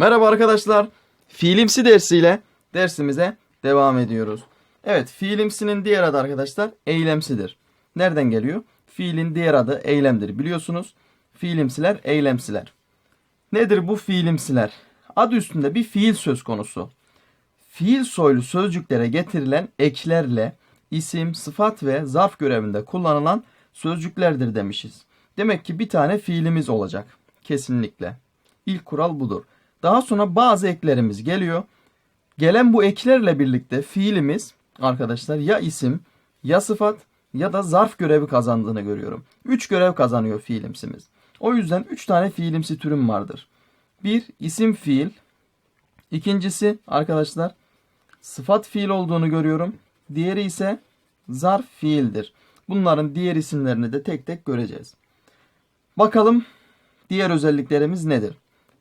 Merhaba arkadaşlar. Fiilimsi dersiyle dersimize devam ediyoruz. Evet, fiilimsinin diğer adı arkadaşlar eylemsidir. Nereden geliyor? Fiilin diğer adı eylemdir biliyorsunuz. Fiilimsiler, eylemsiler. Nedir bu fiilimsiler? Adı üstünde bir fiil söz konusu. Fiil soylu sözcüklere getirilen eklerle isim, sıfat ve zarf görevinde kullanılan sözcüklerdir demişiz. Demek ki bir tane fiilimiz olacak. Kesinlikle. İlk kural budur. Daha sonra bazı eklerimiz geliyor. Gelen bu eklerle birlikte fiilimiz arkadaşlar ya isim, ya sıfat ya da zarf görevi kazandığını görüyorum. 3 görev kazanıyor fiilimsimiz. O yüzden 3 tane fiilimsi türüm vardır. Bir isim fiil. İkincisi arkadaşlar sıfat fiil olduğunu görüyorum. Diğeri ise zarf fiildir. Bunların diğer isimlerini de tek tek göreceğiz. Bakalım diğer özelliklerimiz nedir?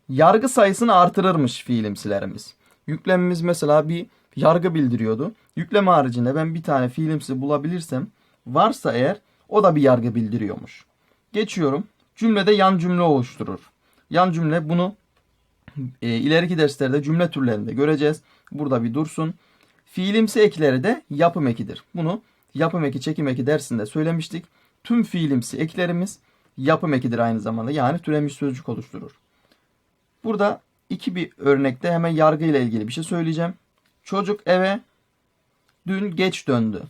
Yargı sayısını artırırmış fiilimsilerimiz. Yüklemimiz mesela bir yargı bildiriyordu. Yükleme haricinde ben bir tane fiilimsi bulabilirsem varsa eğer o da bir yargı bildiriyormuş. Geçiyorum. Cümlede yan cümle oluşturur. Yan cümle bunu e, ileriki derslerde cümle türlerinde göreceğiz. Burada bir dursun. Fiilimsi ekleri de yapım ekidir. Bunu yapım eki çekim eki dersinde söylemiştik. Tüm fiilimsi eklerimiz yapım ekidir aynı zamanda. Yani türemiş sözcük oluşturur. Burada iki bir örnekte hemen yargı ile ilgili bir şey söyleyeceğim. Çocuk eve dün geç döndü.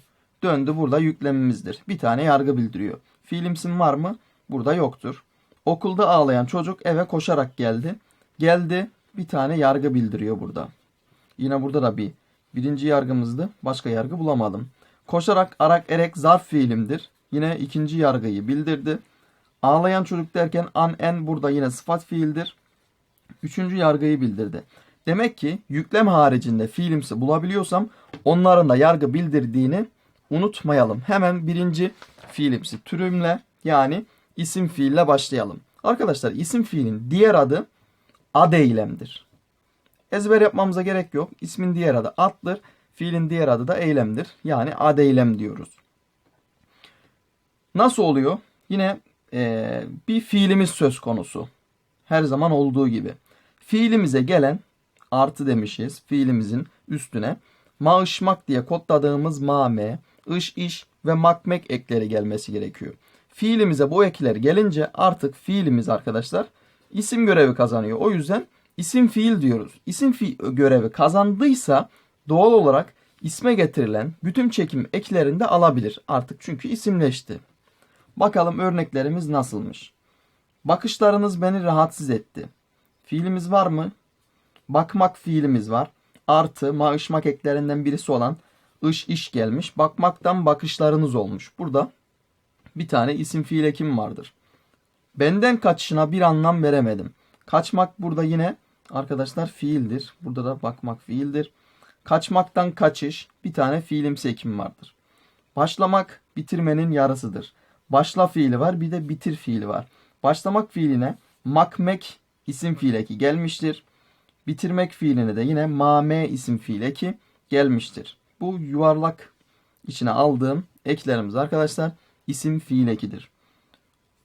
Döndü burada yüklemimizdir. Bir tane yargı bildiriyor. Fiilimsin var mı? Burada yoktur. Okulda ağlayan çocuk eve koşarak geldi. Geldi bir tane yargı bildiriyor burada. Yine burada da bir birinci yargımızdı. Başka yargı bulamadım. Koşarak, arak, erek zarf fiilimdir. Yine ikinci yargıyı bildirdi. Ağlayan çocuk derken an en burada yine sıfat fiildir. Üçüncü yargıyı bildirdi. Demek ki yüklem haricinde fiilimsi bulabiliyorsam onların da yargı bildirdiğini unutmayalım. Hemen birinci fiilimsi türümle yani isim fiille başlayalım. Arkadaşlar isim fiilin diğer adı ad eylemdir. Ezber yapmamıza gerek yok. İsmin diğer adı addır. Fiilin diğer adı da eylemdir. Yani ad eylem diyoruz. Nasıl oluyor? Yine eee, bir fiilimiz söz konusu. Her zaman olduğu gibi. Fiilimize gelen artı demişiz. Fiilimizin üstüne maaşmak diye kodladığımız mame, ış, iş ve makmek ekleri gelmesi gerekiyor. Fiilimize bu ekler gelince artık fiilimiz arkadaşlar isim görevi kazanıyor. O yüzden isim fiil diyoruz. İsim fiil görevi kazandıysa doğal olarak isme getirilen bütün çekim eklerini de alabilir. Artık çünkü isimleşti. Bakalım örneklerimiz nasılmış. Bakışlarınız beni rahatsız etti. Fiilimiz var mı? Bakmak fiilimiz var. Artı maaşmak eklerinden birisi olan ış iş gelmiş. Bakmaktan bakışlarınız olmuş. Burada bir tane isim fiil ekim vardır. Benden kaçışına bir anlam veremedim. Kaçmak burada yine arkadaşlar fiildir. Burada da bakmak fiildir. Kaçmaktan kaçış bir tane fiilimsi ekim vardır. Başlamak bitirmenin yarısıdır. Başla fiili var bir de bitir fiili var. Başlamak fiiline makmek isim fiil eki gelmiştir. Bitirmek fiiline de yine mame isim fiil eki gelmiştir. Bu yuvarlak içine aldığım eklerimiz arkadaşlar isim fiil ekidir.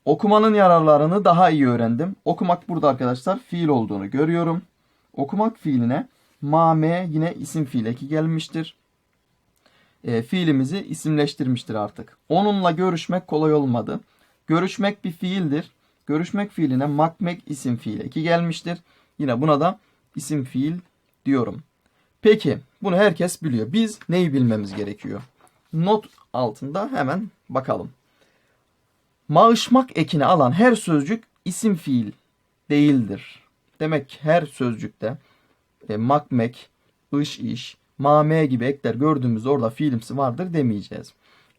Okumanın yararlarını daha iyi öğrendim. Okumak burada arkadaşlar fiil olduğunu görüyorum. Okumak fiiline mame yine isim fiil eki gelmiştir. E, fiilimizi isimleştirmiştir artık. Onunla görüşmek kolay olmadı. Görüşmek bir fiildir. Görüşmek fiiline makmek isim fiil eki gelmiştir. Yine buna da isim fiil diyorum. Peki bunu herkes biliyor. Biz neyi bilmemiz gerekiyor? Not altında hemen bakalım. Maaşmak ekini alan her sözcük isim fiil değildir. Demek her sözcükte e, makmek, ış iş, mame gibi ekler gördüğümüz orada fiilimsi vardır demeyeceğiz.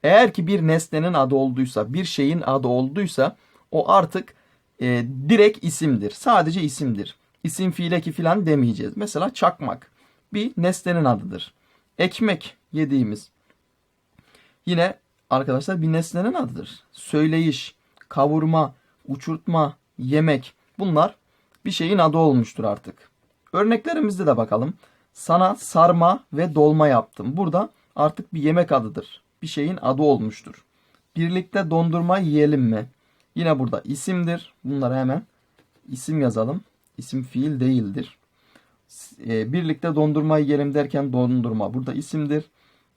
Eğer ki bir nesnenin adı olduysa, bir şeyin adı olduysa o artık e, direkt isimdir. Sadece isimdir. İsim fiile ki filan demeyeceğiz. Mesela çakmak bir nesnenin adıdır. Ekmek yediğimiz yine arkadaşlar bir nesnenin adıdır. Söyleyiş, kavurma, uçurtma, yemek bunlar bir şeyin adı olmuştur artık. Örneklerimizde de bakalım. Sana sarma ve dolma yaptım. Burada artık bir yemek adıdır. Bir şeyin adı olmuştur. Birlikte dondurma yiyelim mi? Yine burada isimdir. Bunları hemen isim yazalım. İsim fiil değildir. e, birlikte dondurma yiyelim derken dondurma burada isimdir.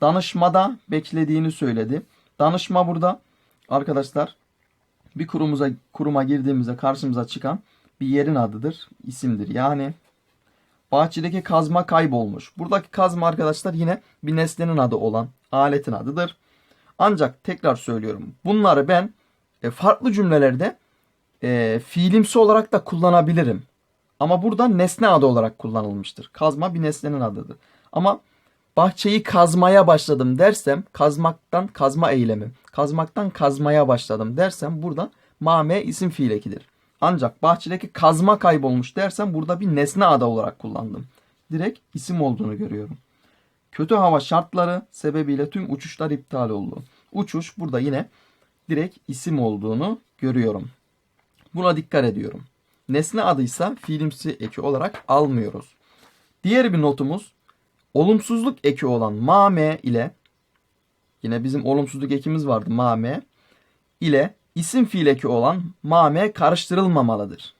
Danışmada beklediğini söyledi. Danışma burada arkadaşlar bir kurumuza kuruma girdiğimizde karşımıza çıkan bir yerin adıdır, isimdir. Yani bahçedeki kazma kaybolmuş. Buradaki kazma arkadaşlar yine bir nesnenin adı olan aletin adıdır. Ancak tekrar söylüyorum. Bunları ben e, farklı cümlelerde e, fiilimsi olarak da kullanabilirim. Ama burada nesne adı olarak kullanılmıştır. Kazma bir nesnenin adıdır. Ama bahçeyi kazmaya başladım dersem kazmaktan kazma eylemi. Kazmaktan kazmaya başladım dersem burada mame isim fiil ekidir. Ancak bahçedeki kazma kaybolmuş dersem burada bir nesne adı olarak kullandım. Direkt isim olduğunu görüyorum. Kötü hava şartları sebebiyle tüm uçuşlar iptal oldu. Uçuş burada yine direkt isim olduğunu görüyorum. Buna dikkat ediyorum. Nesne adıysa fiilimsi eki olarak almıyoruz. Diğer bir notumuz olumsuzluk eki olan mame ile yine bizim olumsuzluk ekimiz vardı mame ile isim fiil eki olan mame karıştırılmamalıdır.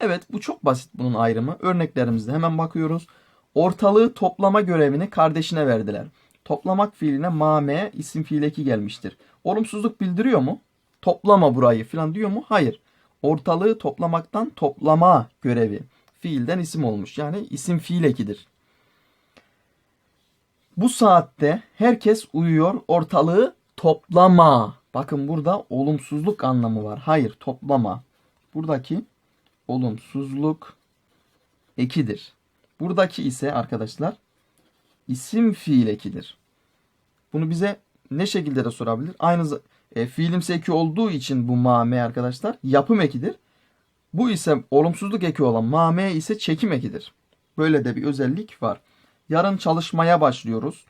Evet bu çok basit bunun ayrımı. Örneklerimizde hemen bakıyoruz. Ortalığı toplama görevini kardeşine verdiler. Toplamak fiiline mame isim fiil eki gelmiştir. Olumsuzluk bildiriyor mu? Toplama burayı falan diyor mu? Hayır. Ortalığı toplamaktan toplama görevi. Fiilden isim olmuş. Yani isim fiil ekidir. Bu saatte herkes uyuyor. Ortalığı toplama. Bakın burada olumsuzluk anlamı var. Hayır toplama. Buradaki olumsuzluk ekidir. Buradaki ise arkadaşlar isim fiil ekidir. Bunu bize ne şekilde de sorabilir? Aynı e, fiilimsi eki olduğu için bu mame arkadaşlar yapım ekidir. Bu ise olumsuzluk eki olan mame ise çekim ekidir. Böyle de bir özellik var. Yarın çalışmaya başlıyoruz.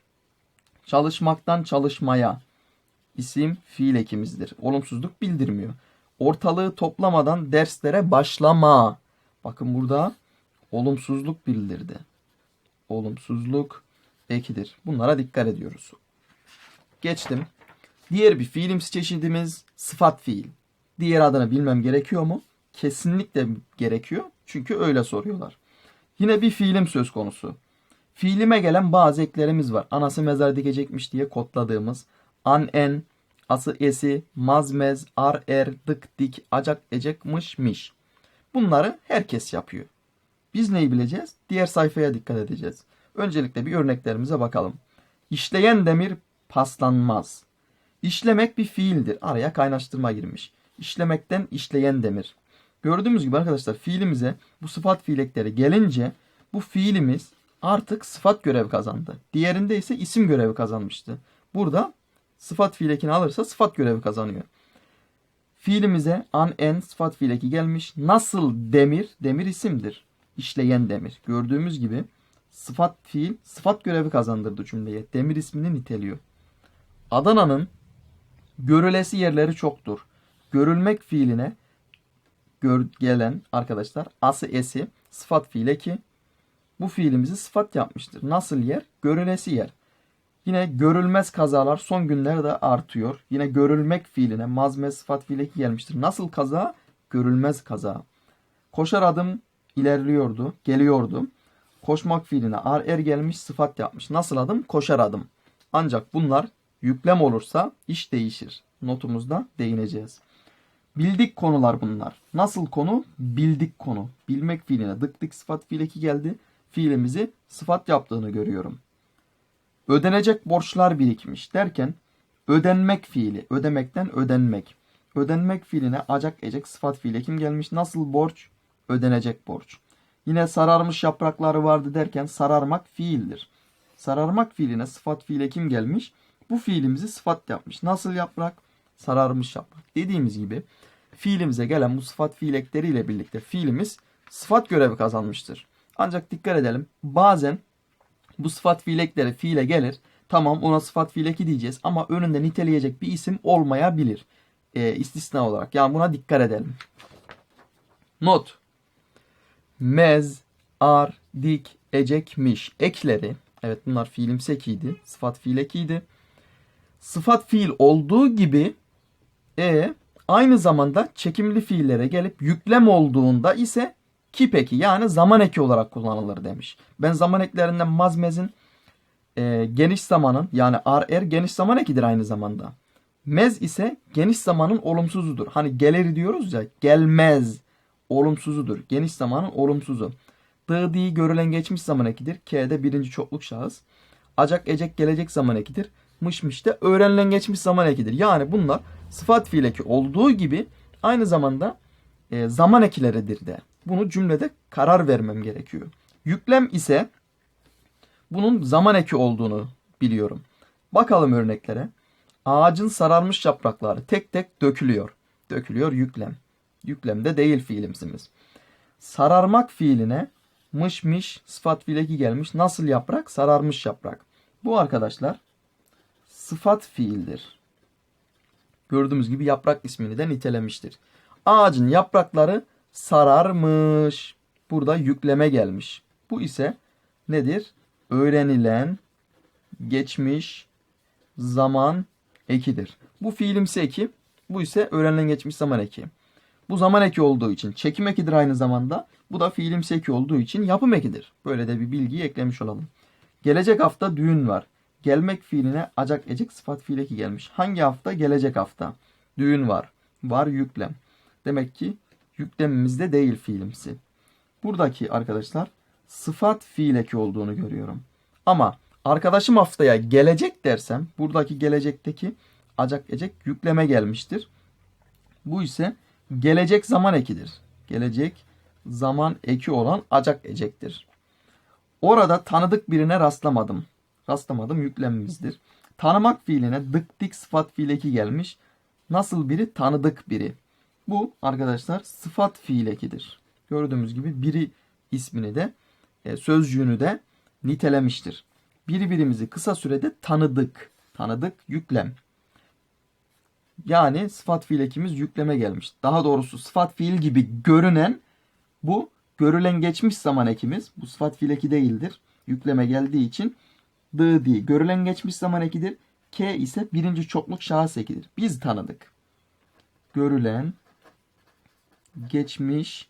Çalışmaktan çalışmaya isim fiil ekimizdir. Olumsuzluk bildirmiyor. Ortalığı toplamadan derslere başlama. Bakın burada olumsuzluk bildirdi. Olumsuzluk ekidir. Bunlara dikkat ediyoruz. Geçtim. Diğer bir fiilimsi çeşidimiz sıfat fiil. Diğer adını bilmem gerekiyor mu? Kesinlikle gerekiyor. Çünkü öyle soruyorlar. Yine bir fiilim söz konusu. Fiilime gelen bazı eklerimiz var. Anası mezar dikecekmiş diye kodladığımız an en, ası esi, mazmez, ar er, dık dik, acak ecek, mış miş. Bunları herkes yapıyor. Biz neyi bileceğiz? Diğer sayfaya dikkat edeceğiz. Öncelikle bir örneklerimize bakalım. İşleyen demir paslanmaz. İşlemek bir fiildir. Araya kaynaştırma girmiş. İşlemekten işleyen demir. Gördüğümüz gibi arkadaşlar fiilimize bu sıfat fiilekleri gelince bu fiilimiz artık sıfat görevi kazandı. Diğerinde ise isim görevi kazanmıştı. Burada sıfat fiilekini alırsa sıfat görevi kazanıyor. Fiilimize an en sıfat fiileki gelmiş. Nasıl demir? Demir isimdir. İşleyen demir. Gördüğümüz gibi sıfat fiil sıfat görevi kazandırdı cümleye. Demir ismini niteliyor. Adana'nın görülesi yerleri çoktur. Görülmek fiiline gör, gelen arkadaşlar ası esi sıfat fiile ki bu fiilimizi sıfat yapmıştır. Nasıl yer? Görülesi yer. Yine görülmez kazalar son günlerde artıyor. Yine görülmek fiiline mazmez sıfat fiile ki gelmiştir. Nasıl kaza? Görülmez kaza. Koşar adım ilerliyordu, geliyordu. Koşmak fiiline ar er gelmiş sıfat yapmış. Nasıl adım? Koşar adım. Ancak bunlar yüklem olursa iş değişir. Notumuzda değineceğiz. Bildik konular bunlar. Nasıl konu? Bildik konu. Bilmek fiiline dık dık sıfat fiileki geldi. Fiilimizi sıfat yaptığını görüyorum. Ödenecek borçlar birikmiş derken ödenmek fiili. Ödemekten ödenmek. Ödenmek fiiline acak ecek sıfat fiili kim gelmiş? Nasıl borç? Ödenecek borç. Yine sararmış yaprakları vardı derken sararmak fiildir. Sararmak fiiline sıfat fiile kim gelmiş? Bu fiilimizi sıfat yapmış. Nasıl yaprak? Sararmış yaprak. Dediğimiz gibi fiilimize gelen bu sıfat fiil birlikte fiilimiz sıfat görevi kazanmıştır. Ancak dikkat edelim. Bazen bu sıfat fiil ekleri fiile gelir. Tamam ona sıfat fiil eki diyeceğiz ama önünde niteleyecek bir isim olmayabilir. Ee, istisna olarak. Yani buna dikkat edelim. Not. Mez, ar, dik, ecekmiş ekleri. Evet bunlar fiilimsi ekiydi. Sıfat fiil ekiydi. Sıfat fiil olduğu gibi e aynı zamanda çekimli fiillere gelip yüklem olduğunda ise Kip eki yani zaman eki olarak kullanılır demiş. Ben zaman eklerinden mazmezin e, geniş zamanın yani ar geniş zaman ekidir aynı zamanda. Mez ise geniş zamanın olumsuzudur. Hani gelir diyoruz ya gelmez olumsuzudur. Geniş zamanın olumsuzu. Dı di görülen geçmiş zaman ekidir. K'de birinci çokluk şahıs. Acak ecek gelecek zaman ekidir. Mış mış da öğrenilen geçmiş zaman ekidir. Yani bunlar sıfat fiil eki olduğu gibi aynı zamanda e, zaman ekileridir de. Bunu cümlede karar vermem gerekiyor. Yüklem ise bunun zaman eki olduğunu biliyorum. Bakalım örneklere. Ağacın sararmış yaprakları tek tek dökülüyor. Dökülüyor yüklem. Yüklemde değil fiilimsimiz. Sararmak fiiline mış mış sıfat fiil eki gelmiş. Nasıl yaprak? Sararmış yaprak. Bu arkadaşlar sıfat fiildir. Gördüğümüz gibi yaprak ismini de nitelemiştir. Ağacın yaprakları sararmış. Burada yükleme gelmiş. Bu ise nedir? Öğrenilen geçmiş zaman ekidir. Bu fiilimsi eki. Bu ise öğrenilen geçmiş zaman eki. Bu zaman eki olduğu için çekim ekidir aynı zamanda. Bu da fiilimsi eki olduğu için yapım ekidir. Böyle de bir bilgiyi eklemiş olalım. Gelecek hafta düğün var. Gelmek fiiline acak ecek sıfat fiil eki gelmiş. Hangi hafta? Gelecek hafta. Düğün var. Var yüklem. Demek ki yüklemimizde değil fiilimsi. Buradaki arkadaşlar sıfat fiil eki olduğunu görüyorum. Ama arkadaşım haftaya gelecek dersem buradaki gelecekteki acak ecek yükleme gelmiştir. Bu ise gelecek zaman ekidir. Gelecek zaman eki olan acak ecektir. Orada tanıdık birine rastlamadım. Rastlamadım yüklemimizdir. Tanımak fiiline dık dik sıfat fiil eki gelmiş. Nasıl biri? Tanıdık biri. Bu arkadaşlar sıfat fiil ekidir. Gördüğümüz gibi biri ismini de e, sözcüğünü de nitelemiştir. Birbirimizi kısa sürede tanıdık. Tanıdık yüklem. Yani sıfat fiil ekimiz yükleme gelmiş. Daha doğrusu sıfat fiil gibi görünen bu görülen geçmiş zaman ekimiz. Bu sıfat fiil eki değildir. Yükleme geldiği için dı değil. Görülen geçmiş zaman ekidir. K ise birinci çokluk şahıs ekidir. Biz tanıdık. Görülen geçmiş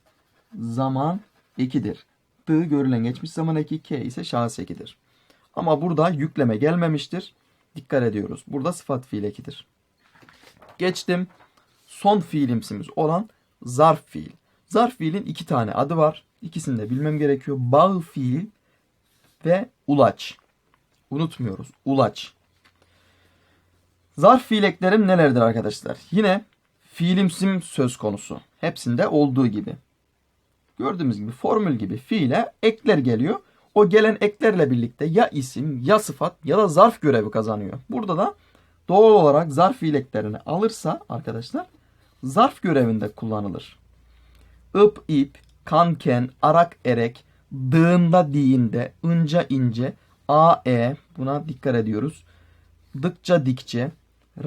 zaman ekidir. D görülen geçmiş zaman eki, K ise şahıs ekidir. Ama burada yükleme gelmemiştir. Dikkat ediyoruz. Burada sıfat fiil ekidir. Geçtim. Son fiilimsimiz olan zarf fiil. Zarf fiilin iki tane adı var. İkisini de bilmem gerekiyor. Bağ fiil ve ulaç. Unutmuyoruz. Ulaç. Zarf fiil eklerim nelerdir arkadaşlar? Yine fiilimsim söz konusu. Hepsinde olduğu gibi. Gördüğümüz gibi formül gibi fiile ekler geliyor. O gelen eklerle birlikte ya isim ya sıfat ya da zarf görevi kazanıyor. Burada da doğal olarak zarf fiil eklerini alırsa arkadaşlar zarf görevinde kullanılır. ıp ip, kanken, arak erek, dığında diğinde, ınca ince, a e buna dikkat ediyoruz. Dıkça dikçe,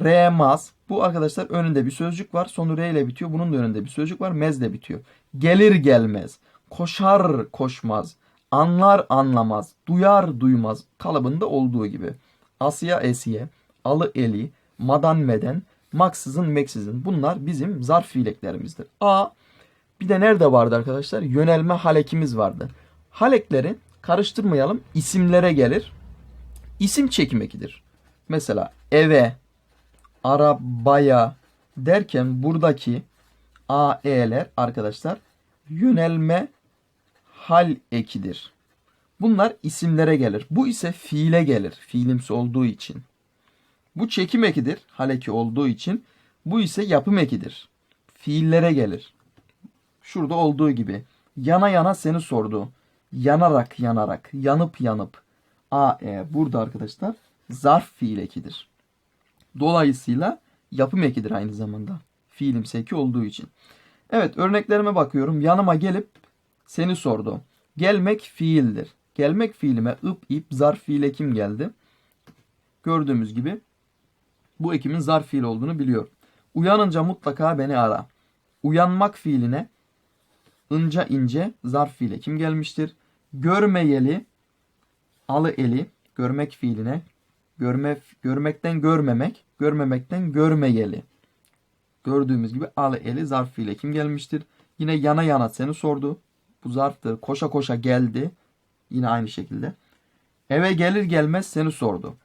remaz. Bu arkadaşlar önünde bir sözcük var. Sonu re ile bitiyor. Bunun da önünde bir sözcük var. Mez de bitiyor. Gelir gelmez. Koşar koşmaz. Anlar anlamaz. Duyar duymaz. Kalıbında olduğu gibi. Asya esiye. Alı eli. Madan meden. Maksızın meksizin. Bunlar bizim zarf fiileklerimizdir. A. Bir de nerede vardı arkadaşlar? Yönelme halekimiz vardı. Halekleri karıştırmayalım. İsimlere gelir. İsim çekim ekidir. Mesela eve, arabaya derken buradaki AE'ler arkadaşlar yönelme hal ekidir. Bunlar isimlere gelir. Bu ise fiile gelir. Fiilimsi olduğu için. Bu çekim ekidir. Hal eki olduğu için. Bu ise yapım ekidir. Fiillere gelir. Şurada olduğu gibi. Yana yana seni sordu. Yanarak yanarak. Yanıp yanıp. AE burada arkadaşlar zarf fiil ekidir. Dolayısıyla yapım ekidir aynı zamanda. Fiilimsi eki olduğu için. Evet örneklerime bakıyorum. Yanıma gelip seni sordu. Gelmek fiildir. Gelmek fiilime ıp ip zarf fiil ekim geldi. Gördüğümüz gibi bu ekimin zarf fiil olduğunu biliyor. Uyanınca mutlaka beni ara. Uyanmak fiiline ınca ince zarf fiil ekim gelmiştir. Görmeyeli alı eli görmek fiiline görme görmekten görmemek, görmemekten görmeyeli. Gördüğümüz gibi alı eli zarf fiil ekim gelmiştir. Yine yana yana seni sordu. Bu zarftır. Koşa koşa geldi. Yine aynı şekilde. Eve gelir gelmez seni sordu.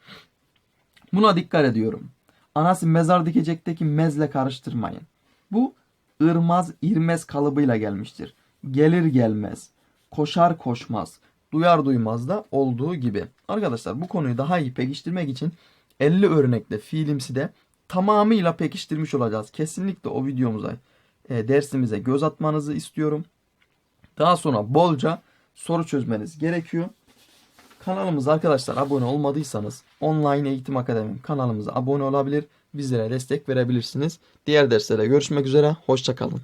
Buna dikkat ediyorum. Anası mezar dikecekteki mezle karıştırmayın. Bu ırmaz irmez kalıbıyla gelmiştir. Gelir gelmez, koşar koşmaz, duyar duymaz da olduğu gibi. Arkadaşlar bu konuyu daha iyi pekiştirmek için 50 örnekle fiilimsi de tamamıyla pekiştirmiş olacağız. Kesinlikle o videomuza, e, dersimize göz atmanızı istiyorum. Daha sonra bolca soru çözmeniz gerekiyor. Kanalımıza arkadaşlar abone olmadıysanız Online Eğitim Akademi kanalımıza abone olabilir, bizlere destek verebilirsiniz. Diğer derslere görüşmek üzere, hoşçakalın.